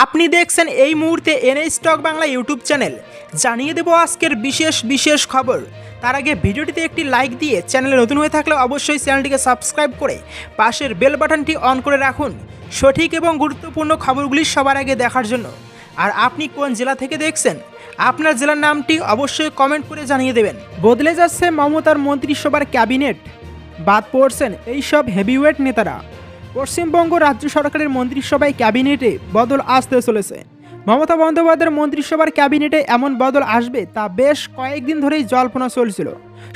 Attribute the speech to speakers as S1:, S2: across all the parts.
S1: আপনি দেখছেন এই মুহূর্তে N A stock Bangla YouTube channel. জানিয়ে দেব আজকের বিশেষ বিশেষ খবর। তার আগে ভিডিওটিতে একটি লাইক দিয়ে চ্যানেলে নতুন হয়ে থাকলে অবশ্যই চ্যানেলটিকে সাবস্ক্রাইব করে পাশের বেল বাটনটি অন করে রাখুন। সঠিক এবং গুরুত্বপূর্ণ খবরগুলি সবার আগে দেখার জন্য। আর আপনি কোন জেলা থেকে দেখছেন? আপনার জেলার নামটি অবশ্যই কমেন্ট করে জানিয়ে দেবেন। বদলে যাচ্ছে মমতার মন্ত্রিসভার ক্যাবিনেট। বাদ পড়ছেন এইসব হেভিওয়েট নেতারা। পশ্চিমবঙ্গ রাজ্য সরকারের মন্ত্রিসভায় ক্যাবিনেটে বদল আসতে চলেছে। মমতা বন্দ্যোপাধ্যায়ের মন্ত্রিসভার ক্যাবিনেটে এমন বদল আসবে তা বেশ কয়েকদিন ধরেই জল্পনা চলছিল।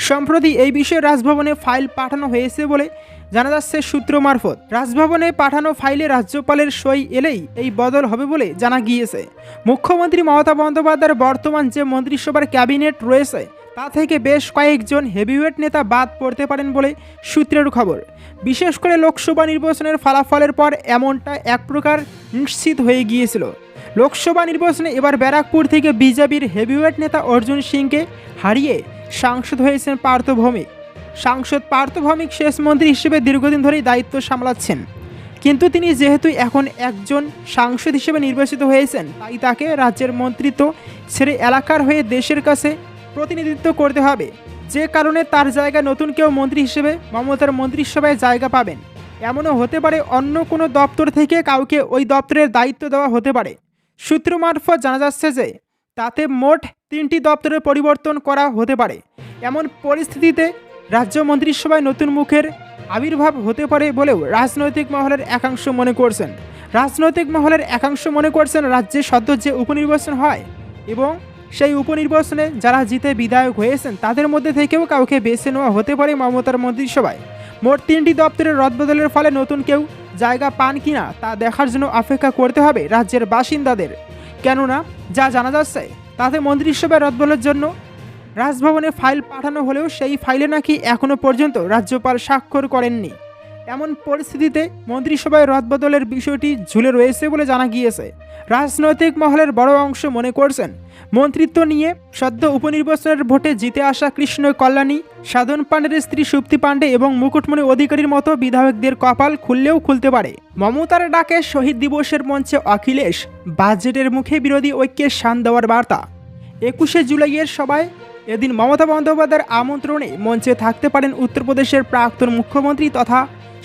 S1: সম্প্রতি এই বিষয়ে রাজভবনে ফাইল পাঠানো হয়েছে বলে জানা যাচ্ছে সূত্র মারফত। রাজভবনে পাঠানো ফাইলে রাজ্যপালের সই এলেই এই বদল হবে বলে জানা গিয়েছে। মুখ্যমন্ত্রী মমতা বন্দ্যোপাধ্যায়ের বর্তমান যে মন্ত্রিসভার ক্যাবিনেট রয়েছে তা থেকে বেশ কয়েকজন হেভিওয়েট নেতা বাদ পড়তে পারেন বলে সূত্রের খবর। বিশেষ করে লোকসভা নির্বাচনের ফলাফলের পর এমনটা এক প্রকার নিশ্চিত হয়ে গিয়েছিল। লোকসভা নির্বাচনে এবার ব্যারাকপুর থেকে বিজেপির হেভিওয়েট নেতা অর্জুন সিংকে হারিয়ে সাংসদ হয়েছেন পার্থ ভৌমিক। সাংসদ পার্থ ভৌমিক শেষ মন্ত্রী হিসেবে দীর্ঘদিন ধরেই দায়িত্ব সামলাচ্ছেন। কিন্তু তিনি যেহেতু এখন একজন সাংসদ হিসেবে নির্বাচিত হয়েছেন, তাই তাকে রাজ্যের মন্ত্রিত্ব ছেড়ে এলাকার হয়ে দেশের কাছে প্রতিনিধিত্ব করতে হবে। যে কারণে তার জায়গায় নতুন কেউ মন্ত্রী হিসেবে, মমতার মন্ত্রিসভায় জায়গা পাবেন। এমনও হতে পারে অন্য কোনো দপ্তর থেকে কাউকে ওই দপ্তরের দায়িত্ব দেওয়া হতে পারে। সূত্র মারফত জানা যাচ্ছে যে, তাতে মোট তিনটি দপ্তরের পরিবর্তন করা হতে পারে। এমন পরিস্থিতিতে রাজ্য মন্ত্রিসভায় নতুন মুখের আবির্ভাব হতে পারে বলেও রাজনৈতিক মহলের একাংশ মনে করছেন। রাজনৈতিক মহলের একাংশ মনে করছেন রাজ্যে সদ্য যে উপনির্বাচন হয় এবং সেই উপনির্বাচনে যারা জিতে বিধায়ক হয়েছেন, তাদের মধ্যে থেকেও কাউকে বেছে নেওয়া হতে পারে মমতার মন্ত্রিসভায়। মোট তিনটি দপ্তরের রদবদলের ফলে নতুন কেউ জায়গা পান কিনা, তা দেখার জন্য অপেক্ষা করতে হবে রাজ্যের বাসিন্দাদের। কেননা, যা জানা যাচ্ছে, তাতে মন্ত্রিসভায় রদবদলের জন্য রাজভবনে ফাইল পাঠানো হলেও সেই ফাইলে নাকি এখনও পর্যন্ত রাজ্যপাল স্বাক্ষর করেননি। এমন পরিস্থিতিতে মন্ত্রিসভায় রদবদলের বিষয়টি ঝুলে রয়েছে বলে জানা গিয়েছে। রাজনৈতিক মহলের বড় অংশ মনে করছেন। মন্ত্রিত্ব নিয়ে সদ্য উপনির্বাচনের ভোটে জিতে আসা কৃষ্ণ কল্যাণী, সাধন পাণ্ডের স্ত্রী সুপ্তি পাণ্ডে এবং মুকুটমণি অধিকারীর মতো বিধায়কদের কপাল খুললেও খুলতে পারে। মমতার ডাকে শহীদ দিবসের মঞ্চে অখিলেশ, বাজেটের মুখে বিরোধী ঐক্যের শান দেওয়ার বার্তা। একুশে জুলাইয়ের সভায় এদিন মমতা বন্দ্যোপাধ্যায়ের আমন্ত্রণে মঞ্চে থাকতে পারেন উত্তরপ্রদেশের প্রাক্তন মুখ্যমন্ত্রী তথা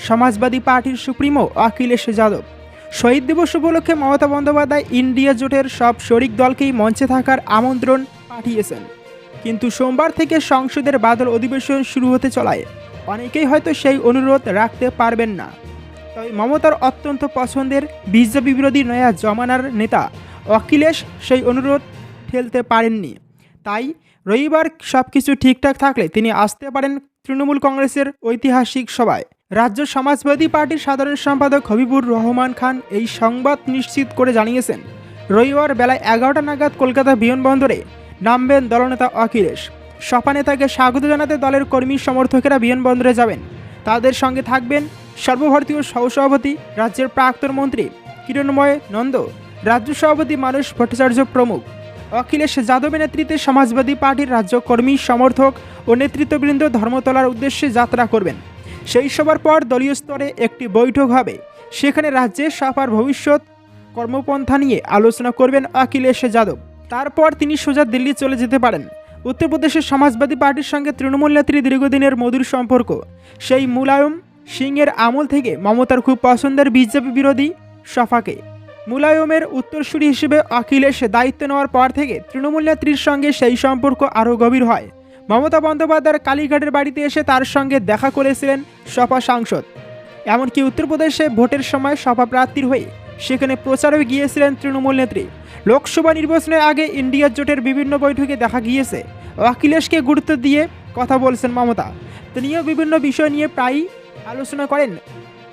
S1: সমাজবাদী পার্টির সুপ্রিমো অখিলেশ যাদব। শহীদ দিবস উপলক্ষে মমতা বন্দ্যোপাধ্যায় ইন্ডিয়া জোটের সব শরিক দলকেই মঞ্চে থাকার আমন্ত্রণ পাঠিয়েছেন। কিন্তু সোমবার থেকে সংসদের বাদল অধিবেশন শুরু হতে চলায়। অনেকেই হয়তো সেই অনুরোধ রাখতে পারবেন না। তবে মমতার অত্যন্ত পছন্দের বিজেপি বিরোধী নয়া জমানার নেতা অখিলেশ সেই অনুরোধ ঠেলতে পারেননি। তাই রবিবার সব কিছু ঠিকঠাক থাকলে তিনি আসতে পারেন তৃণমূল কংগ্রেসের ঐতিহাসিক সভায়। রাজ্য সমাজবাদী পার্টির সাধারণ সম্পাদক হবিবুর রহমান খান এই সংবাদ নিশ্চিত করে জানিয়েছেন, রবিবার বেলায় এগারোটা নাগাদ কলকাতা বিমানবন্দরে নামবেন দলনেতা অখিলেশ। সপা নেতাকে স্বাগত জানাতে দলের কর্মী সমর্থকেরা বিমানবন্দরে যাবেন। তাদের সঙ্গে থাকবেন সর্বভারতীয় সহসভাপতি, রাজ্যের প্রাক্তন মন্ত্রী কিরণময় নন্দ, রাজ্য সভাপতি মানুষ ভট্টাচার্য প্রমুখ। অখিলেশ যাদবের নেতৃত্বে সমাজবাদী পার্টির রাজ্য কর্মী সমর্থক ও নেতৃত্ববৃন্দ ধর্মতলার উদ্দেশ্যে যাত্রা করবেন। সেই সবার পর দলীয় স্তরে একটি বৈঠক হবে। সেখানে রাজ্যে সাপার ভবিষ্যৎ কর্মপন্থা নিয়ে আলোচনা করবেন অখিলেশ যাদব। তারপর তিনি সোজা দিল্লি চলে যেতে পারেন। উত্তরপ্রদেশের সমাজবাদী পার্টির সঙ্গে তৃণমূল নেত্রী দীর্ঘদিনের মধুর সম্পর্ক। সেই মুলায়ম সিংয়ের আমল থেকে মমতার খুব পছন্দের বিজেপি বিরোধী সফাকে। মুলায়মের উত্তরসূরি হিসেবে অখিলেশ দায়িত্ব নেওয়ার পর থেকে তৃণমূল নেত্রীর সঙ্গে সেই সম্পর্ক আরও গভীর হয়। মমতা বন্দ্যোপাধ্যায়ের কালীঘাটের বাড়িতে এসে তার সঙ্গে দেখা করেছিলেন সপা সাংসদ। এমনকি উত্তরপ্রদেশে ভোটের সময় সপা প্রার্থীর হয়ে সেখানে প্রচারেও গিয়েছিলেন তৃণমূল নেত্রী। লোকসভা নির্বাচনের আগে ইন্ডিয়া জোটের বিভিন্ন বৈঠকে দেখা গিয়েছে। অখিলেশকে গুরুত্ব দিয়ে কথা বলছেন মমতা। তিনিও বিভিন্ন বিষয় নিয়ে প্রায়ই আলোচনা করেন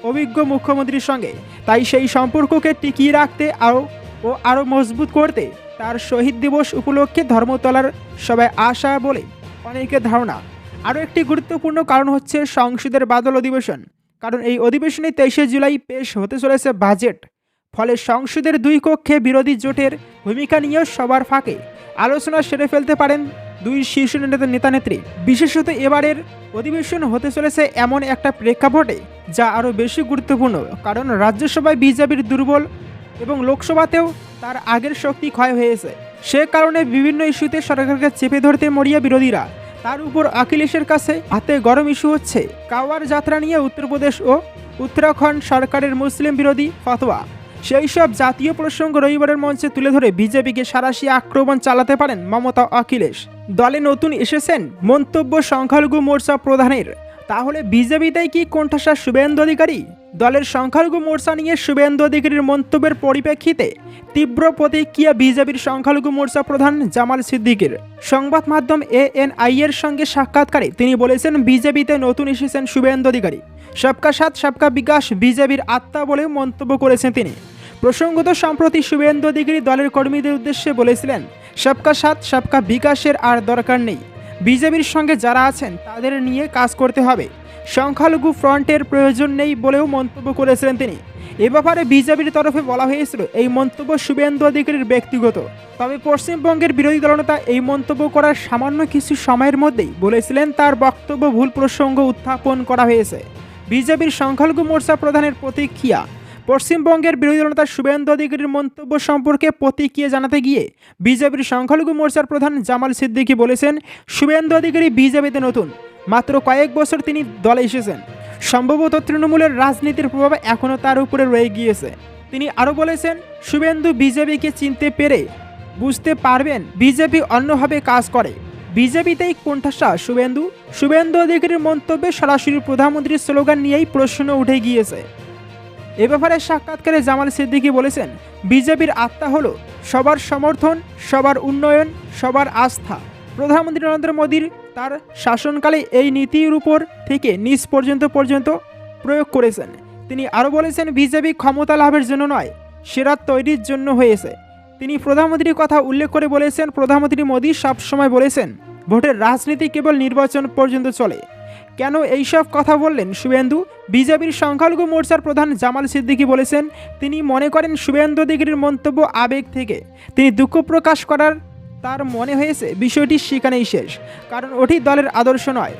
S1: অভিজ্ঞ মুখ্যমন্ত্রীর সঙ্গে। তাই সেই সম্পর্ককে টিকিয়ে রাখতে আরও ও আরও মজবুত করতে তার শহীদ দিবস উপলক্ষে ধর্মতলার সবাই আসা বলে অনেকের ধারণা। আরও একটি গুরুত্বপূর্ণ কারণ হচ্ছে সংসদের বাদল অধিবেশন। কারণ এই অধিবেশনে তেইশে জুলাই পেশ হতে চলেছে বাজেট। ফলে সংসদের দুই কক্ষে বিরোধী জোটের ভূমিকা নিয়েও সবার ফাঁকে। আলোচনা সেরে ফেলতে পারেন দুই শীর্ষ নেতা নেতানেত্রী বিশেষত এবারের অধিবেশন হতে চলেছে এমন একটা প্রেক্ষাপটে যা আরও বেশি গুরুত্বপূর্ণ। কারণ রাজ্যসভায় বিজেপির দুর্বল এবং লোকসভাতেও তার আগের শক্তি ক্ষয় হয়েছে। সে কারণে বিভিন্ন ইস্যুতে সরকারকে চেপে ধরতে মরিয়া বিরোধীরা। তার উপর অখিলেশের কাছে হাতে গরম ইস্যু হচ্ছে। কাওয়ার যাত্রা নিয়ে উত্তরপ্রদেশ ও উত্তরাখণ্ড সরকারের মুসলিম বিরোধী ফতোয়া। সেই সব জাতীয় প্রসঙ্গ রবিবারের মঞ্চে তুলে ধরে বিজেপিকে সারাশি আক্রমণ চালাতে পারেন মমতা অখিলেশ দলে নতুন এসেছেন মন্তব্য সংখ্যালঘু মোর্চা প্রধানের। তাহলে বিজেপিতেই কি কোণঠাসা শুভেন্দু অধিকারী? দলের সংখ্যালঘু মোর্চা নিয়ে শুভেন্দু অধিকারীর মন্তব্যের পরিপ্রেক্ষিতে তীব্র প্রতিক্রিয়া বিজেপির সংখ্যালঘু মোর্চা প্রধান জামাল সিদ্দিকের। সংবাদ মাধ্যম এ এএনআই এর সঙ্গে সাক্ষাৎকারে তিনি বলেছেন, বিজেপিতে নতুন এসেছেন শুভেন্দু অধিকারী। সবকা সাথ, সবকা বিকাশ বিজেপির আত্মা বলে মন্তব্য করেছেন তিনি। প্রসঙ্গত, সম্প্রতি শুভেন্দু অধিকারী দলের কর্মীদের উদ্দেশ্যে বলেছিলেন, সবকা সাথ, সবকা বিকাশের আর দরকার নেই। বিজেপির সঙ্গে যারা আছেন, তাদের নিয়ে কাজ করতে হবে। সংখ্যালঘু ফ্রন্টের প্রয়োজন নেই বলেও মন্তব্য করেছিলেন তিনি। এ ব্যাপারে বিজেপির তরফে বলা হয়েছিল, এই মন্তব্য শুভেন্দু অধিকারীর ব্যক্তিগত। তবে পশ্চিমবঙ্গের বিরোধী দলনেতা এই মন্তব্য করার সামান্য কিছু সময়ের মধ্যেই বলেছিলেন, তার বক্তব্য ভুল প্রসঙ্গ উত্থাপন করা হয়েছে। বিজেপির সংখ্যালঘু মোর্চা প্রধানের প্রতিক্রিয়া পশ্চিমবঙ্গের বিরোধী দলনেতা শুভেন্দু অধিকারীর মন্তব্য সম্পর্কে প্রতিক্রিয়া জানাতে গিয়ে বিজেপির সংখ্যালঘু মোর্চার প্রধান জামাল সিদ্দিকী বলেছেন, শুভেন্দু অধিকারী বিজেপিতে নতুন। মাত্র কয়েক বছর তিনি দলে এসেছেন। সম্ভবত তৃণমূলের রাজনীতির প্রভাব এখনও তার উপরে রয়ে গিয়েছে। তিনি আরও বলেছেন, শুভেন্দু বিজেপিকে চিনতে পেরে বুঝতে পারবেন, বিজেপি অন্যভাবে কাজ করে। বিজেপিতেই কোণঠাসা শুভেন্দু। শুভেন্দু অধিকারীর মন্তব্যে সরাসরি প্রধানমন্ত্রীর স্লোগান নিয়েই প্রশ্ন উঠে গিয়েছে। এ ব্যাপারে সাক্ষাৎকারে জামাল সিদ্দিকী বলেছেন, বিজেপির আত্মা হলো সবার সমর্থন, সবার উন্নয়ন, সবার আস্থা। প্রধানমন্ত্রী নরেন্দ্র মোদীর তার শাসনকালে এই নীতির উপর থেকে নিজ পর্যন্ত পর্যন্ত প্রয়োগ করেছেন। তিনি আরও বলেছেন, বিজেপি ক্ষমতা লাভের জন্য নয়, সেরা তৈরির জন্য হয়েছে। তিনি প্রধানমন্ত্রীর কথা উল্লেখ করে বলেছেন, প্রধানমন্ত্রী মোদী সবসময় বলেছেন, ভোটের রাজনীতি কেবল নির্বাচন পর্যন্ত চলে। কেন এইসব কথা বললেন শুভেন্দু? বিজেপির সংখ্যালঘু মোর্চার প্রধান জামাল সিদ্দিকী বলেছেন, তিনি মনে করেন শুভেন্দু অধিকারীর মন্তব্য আবেগ থেকে। তিনি দুঃখ প্রকাশ করার তার মনে হয়েছে, বিষয়টি সেখানেই শেষ, কারণ ওটি দলের আদর্শ নয়।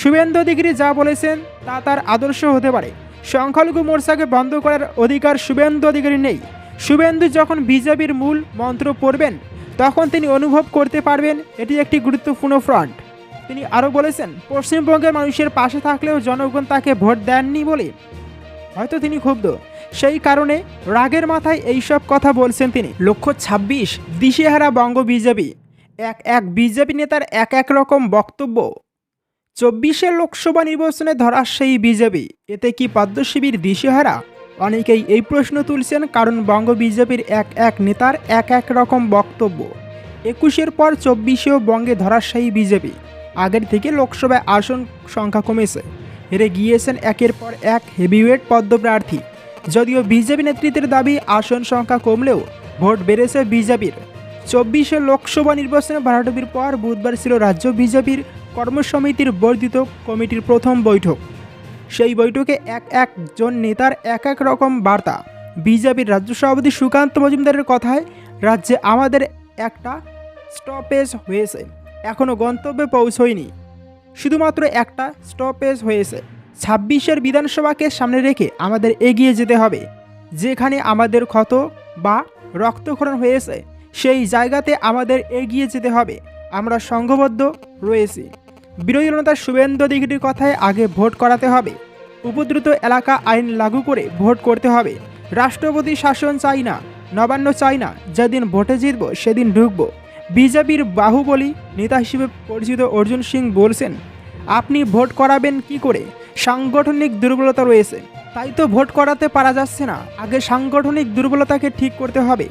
S1: শুভেন্দু অধিকারী যা বলেছেন, তা তার আদর্শ হতে পারে। সংখ্যালঘু মোর্চাকে বন্ধ করার অধিকার শুভেন্দু অধিকারী নেই। শুভেন্দু যখন বিজেপির মূল মন্ত্র পড়বেন, তখন তিনি অনুভব করতে পারবেন, এটি একটি গুরুত্বপূর্ণ ফ্রন্ট। তিনি আরও বলেছেন, পশ্চিমবঙ্গের মানুষের পাশে থাকলেও জনগণ তাকে ভোট দেননি বলে। হয়তো তিনি ক্ষুব্ধ। সেই কারণে রাগের মাথায় এইসব কথা বলছেন তিনি। লক্ষ্য ছাব্বিশ, দিশেহারা বঙ্গ বিজেপি। এক এক বিজেপি নেতার এক এক রকম বক্তব্য। চব্বিশের লোকসভা নির্বাচনে ধরা সেই বিজেপি। এতে কি পদ্মশিবির দিশেহারা? অনেকেই এই প্রশ্ন তুলছেন, কারণ বঙ্গ বিজেপির এক এক নেতার এক এক রকম বক্তব্য। একুশের পর চব্বিশেও বঙ্গে ধরাশায়ী বিজেপি। আগের থেকে লোকসভায় আসন সংখ্যা কমেছে। হেরে গিয়েছেন একের পর এক হেভিওয়েট পদ্মপ্রার্থী। যদিও বিজেপি নেতৃত্বের দাবি, আসন সংখ্যা কমলেও ভোট বেড়েছে বিজেপির। চব্বিশে লোকসভা নির্বাচনে ভরাডুবির পর বুধবার ছিল রাজ্য বিজেপির কর্মসমিতির বর্ধিত কমিটির প্রথম বৈঠক। সেই বৈঠকে এক একজন নেতার এক এক রকম বার্তা। বিজেপির রাজ্য সভাপতি সুকান্ত মজুমদারের কথায়, রাজ্যে আমাদের একটা স্টপেজ হয়েছে। এখনও গন্তব্যে পৌঁছয়নি। শুধুমাত্র একটা স্টপেজ হয়েছে। ছাব্বিশের বিধানসভাকে সামনে রেখে আমাদের এগিয়ে যেতে হবে, যেখানে আমাদের ক্ষত বা রক্তক্ষরণ হয়েছে, সেই জায়গাতে আমাদের এগিয়ে যেতে হবে। আমরা সংঘবদ্ধ রয়েছি। বিরোধী নেতা শুভেন্দু অধিকারীর কথায় আগে ভোট করাতে হবে। উপদ্রুত এলাকা আইন লাগু করে ভোট করতে হবে। রাষ্ট্রপতি শাসন চাই না, নবান্ন চাই না, যেদিন ভোটে জিতব সেদিন ঢুকব। বিজেপির বাহুবলী নেতা হিসেবে পরিচিত অর্জুন সিং বলছেন, আপনি ভোট করাবেন কি করে? সাংগঠনিক দুর্বলতা রয়েছে। তাই তো ভোট করাতে পারা যাচ্ছে না। আগে সাংগঠনিক দুর্বলতাকে ঠিক করতে হবে।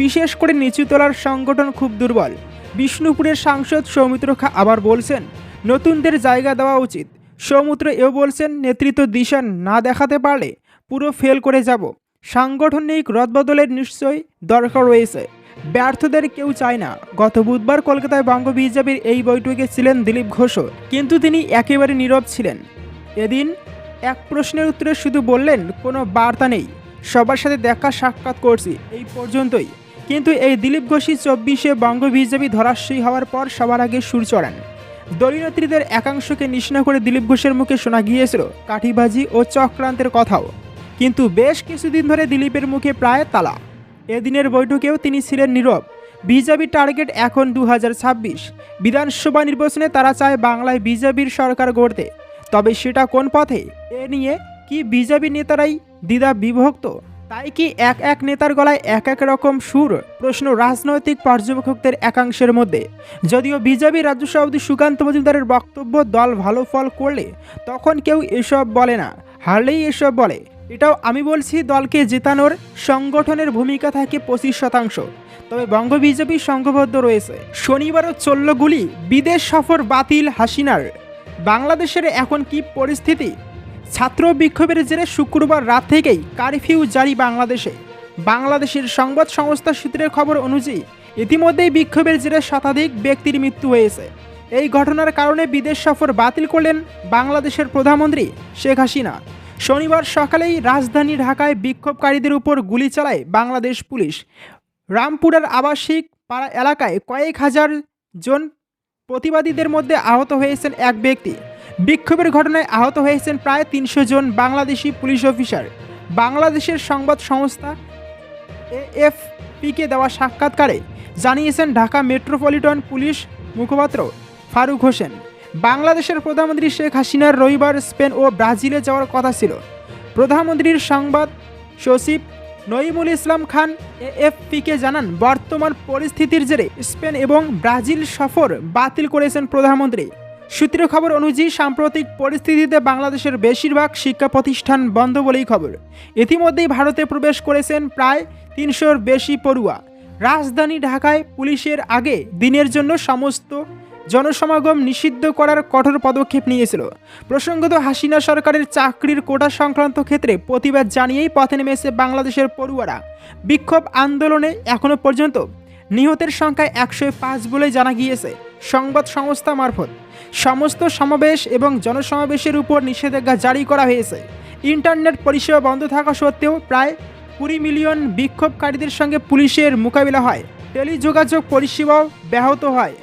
S1: বিশেষ করে নিচুতলার সংগঠন খুব দুর্বল। বিষ্ণুপুরের সাংসদ সৌমিত্র খা আবার বলছেন, নতুনদের জায়গা দেওয়া উচিত। সৌমিত্র এও বলছেন, নেতৃত্ব দিশা না দেখাতে পারলে পুরো ফেল করে যাব। সাংগঠনিক রদবদলের নিশ্চয়ই দরকার রয়েছে। ব্যর্থদের কেউ চায় না। গত বুধবার কলকাতায় বঙ্গ বিজেপির এই বৈঠকে ছিলেন দিলীপ ঘোষও, কিন্তু তিনি একেবারে নীরব ছিলেন। এদিন এক প্রশ্নের উত্তরে শুধু বললেন, কোনো বার্তা নেই। সবার সাথে দেখা সাক্ষাৎ করছি, এই পর্যন্তই। কিন্তু এই দিলীপ ঘোষই চব্বিশে বঙ্গ বিজেপি ধরাশয়ী হওয়ার পর সবার আগে সুর চড়ান। দলীয় নেত্রীদের একাংশকে নিষ্ণা করে দিলীপ ঘোষের মুখে শোনা গিয়েছিল কাঠিবাজি ও চক্রান্তের কথাও। কিন্তু বেশ কিছুদিন ধরে দিলীপের মুখে প্রায় তালা। এদিনের বৈঠকেও তিনি ছিলেন নীরব। বিজেপির টার্গেট এখন দু হাজার ছাব্বিশ। বিধানসভা নির্বাচনে তারা চায় বাংলায় বিজেপির সরকার গড়তে। তবে সেটা কোন পথে? এ নিয়ে কি বিজেপি নেতারাই দ্বিধা বিভক্ত? তাই কি এক এক নেতার গলায় এক এক রকম সুর? প্রশ্ন রাজনৈতিক পর্যবেক্ষকদের একাংশের মধ্যে। যদিও বিজেপি রাজ্য সভাপতি সুকান্ত মজুমদারের বক্তব্য দল ভালো ফল করলে, তখন কেউ এসব বলে না। হারলেই এসব বলে। এটাও আমি বলছি, দলকে জেতানোর সংগঠনের ভূমিকা থাকে পঁচিশ শতাংশ। তবে বঙ্গ বিজেপি সংঘবদ্ধ রয়েছে। শনিবারও চলল গুলি, বিদেশ সফর বাতিল হাসিনার। বাংলাদেশের এখন কি পরিস্থিতি? ছাত্র বিক্ষোভের জেরে শুক্রবার রাত থেকেই কারফিউ জারি বাংলাদেশে। বাংলাদেশের সংবাদ সংস্থা সূত্রের খবর অনুযায়ী, ইতিমধ্যেই বিক্ষোভের জেরে শতাধিক ব্যক্তির মৃত্যু হয়েছে। এই ঘটনার কারণে বিদেশ সফর বাতিল করলেন বাংলাদেশের প্রধানমন্ত্রী শেখ হাসিনা। শনিবার সকালেই রাজধানী ঢাকায় বিক্ষোভকারীদের উপর গুলি চালায় বাংলাদেশ পুলিশ। রামপুরার আবাসিক পাড়া এলাকায় কয়েক হাজার জন প্রতিবাদীদের মধ্যে আহত হয়েছেন এক ব্যক্তি। বিক্ষোভের ঘটনায় আহত হয়েছেন প্রায় তিনশো জন বাংলাদেশি পুলিশ অফিসার। বাংলাদেশের সংবাদ সংস্থা এএফপিকে দেওয়া সাক্ষাৎকারে জানিয়েছেন ঢাকা মেট্রোপলিটন পুলিশ মুখপাত্র ফারুক হোসেন। বাংলাদেশের প্রধানমন্ত্রী শেখ হাসিনার রবিবার স্পেন ও ব্রাজিলে যাওয়ার কথা ছিল। প্রধানমন্ত্রীর সংবাদ সচিব নইমুল ইসলাম খান এএফপিকে জানান, বর্তমান পরিস্থিতির জেরে স্পেন এবং ব্রাজিল সফর বাতিল করেছেন প্রধানমন্ত্রী। সূত্রের খবর অনুযায়ী, সাম্প্রতিক পরিস্থিতিতে বাংলাদেশের বেশিরভাগ শিক্ষা প্রতিষ্ঠান বন্ধ বলেই খবর। ইতিমধ্যেই ভারতে প্রবেশ করেছেন প্রায় তিনশোর বেশি পড়ুয়া। রাজধানী ঢাকায় পুলিশের আগে দিনের জন্য সমস্ত জনসমাগম নিষিদ্ধ করার কঠোর পদক্ষেপ নিয়েছিল। প্রসঙ্গত, হাসিনা সরকারের চাকরির কোটা সংক্রান্ত ক্ষেত্রে প্রতিবাদ জানিয়েই পথে নেমেছে বাংলাদেশের পড়ুয়ারা। বিক্ষোভ আন্দোলনে এখনও পর্যন্ত নিহতের সংখ্যা একশো পাঁচ বলে জানা গিয়েছে সংবাদ সংস্থা মারফত। সমস্ত সমাবেশ এবং জনসমাবেশের উপর নিষেধাজ্ঞা জারি করা হয়েছে। ইন্টারনেট পরিষেবা বন্ধ থাকা সত্ত্বেও প্রায় কুড়ি মিলিয়ন বিক্ষোভকারীদের সঙ্গে পুলিশের মোকাবিলা হয়। টেলিযোগাযোগ পরিষেবাও ব্যাহত হয়।